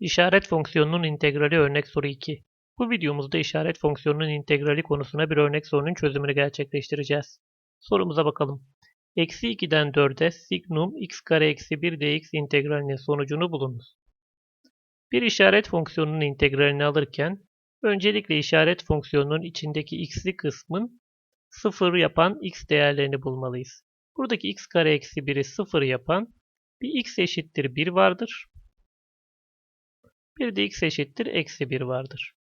İşaret fonksiyonunun integrali örnek soru 2. Bu videomuzda işaret fonksiyonunun integrali konusuna bir örnek sorunun çözümünü gerçekleştireceğiz. Sorumuza bakalım. Eksi 2'den 4'e signum x kare eksi 1 dx integralinin sonucunu bulunuz. Bir işaret fonksiyonunun integralini alırken öncelikle işaret fonksiyonunun içindeki x'li kısmın 0 yapan x değerlerini bulmalıyız. Buradaki x kare eksi 1'i 0 yapan bir x eşittir 1 vardır. Bir de x eşittir eksi 1 vardır.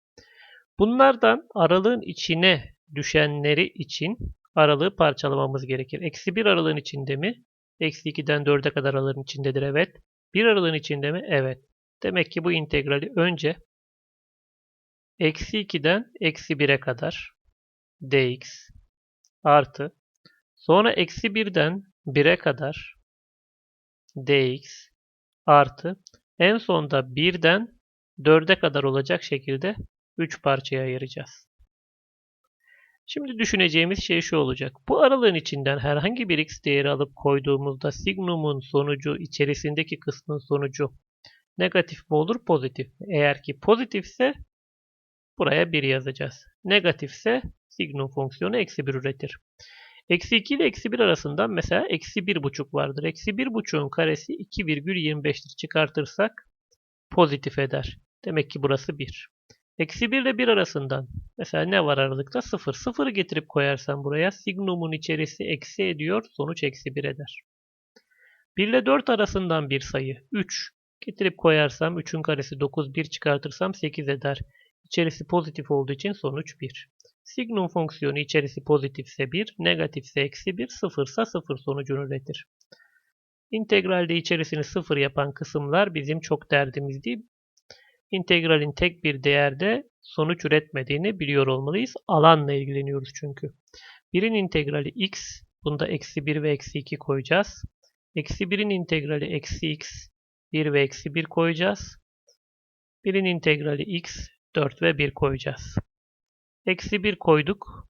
Bunlardan aralığın içine düşenleri için aralığı parçalamamız gerekir. Eksi 1 aralığın içinde mi? Eksi 2'den 4'e kadar aralığın içindedir. Evet. 1 aralığın içinde mi? Evet. Demek ki bu integrali önce eksi 2'den eksi 1'e kadar dx artı sonra eksi 1'den 1'e kadar dx artı en sonda 1'den 4'e kadar olacak şekilde 3 parçaya ayıracağız. Şimdi düşüneceğimiz şey şu olacak. Bu aralığın içinden herhangi bir x değeri alıp koyduğumuzda signumun sonucu içerisindeki kısmın sonucu negatif mi olur pozitif mi? Eğer ki pozitifse buraya 1 yazacağız. Negatifse signum fonksiyonu eksi 1 üretir. Eksi 2 ile eksi 1 arasından mesela eksi 1,5 vardır. Eksi 1,5'un karesi 2,25'tir. Çıkartırsak pozitif eder. Demek ki burası 1. Eksi 1 ile 1 arasından mesela ne var aralıkta? 0. 0'ı getirip koyarsam buraya signumun içerisi eksi ediyor. Sonuç eksi 1 eder. 1 ile 4 arasından bir sayı 3. Getirip koyarsam 3'ün karesi 9. 1 çıkartırsam 8 eder. İçerisi pozitif olduğu için sonuç 1. Signum fonksiyonu içerisi pozitifse 1, negatifse eksi 1, sıfırsa 0 sonucunu üretir. İntegralde içerisini 0 yapan kısımlar bizim çok derdimiz değil. İntegralin tek bir değerde sonuç üretmediğini biliyor olmalıyız. Alanla ilgileniyoruz çünkü. Birin integrali x, bunda eksi 1 ve eksi 2 koyacağız. Eksi 1'in integrali eksi x, 1 ve eksi 1 koyacağız. Birin integrali x, 4 ve 1 koyacağız. Eksi 1 koyduk.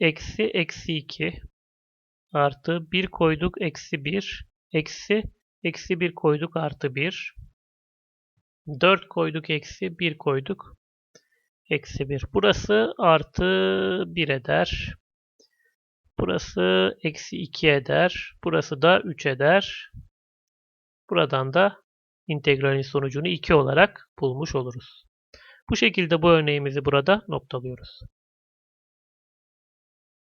Eksi eksi 2 artı 1 koyduk eksi 1 eksi eksi 1 koyduk artı 1 4 koyduk eksi 1 koyduk eksi 1. Burası artı 1 eder. Burası eksi 2 eder. Burası da 3 eder. Buradan da integralin sonucunu 2 olarak bulmuş oluruz. Bu şekilde bu örneğimizi burada noktalıyoruz.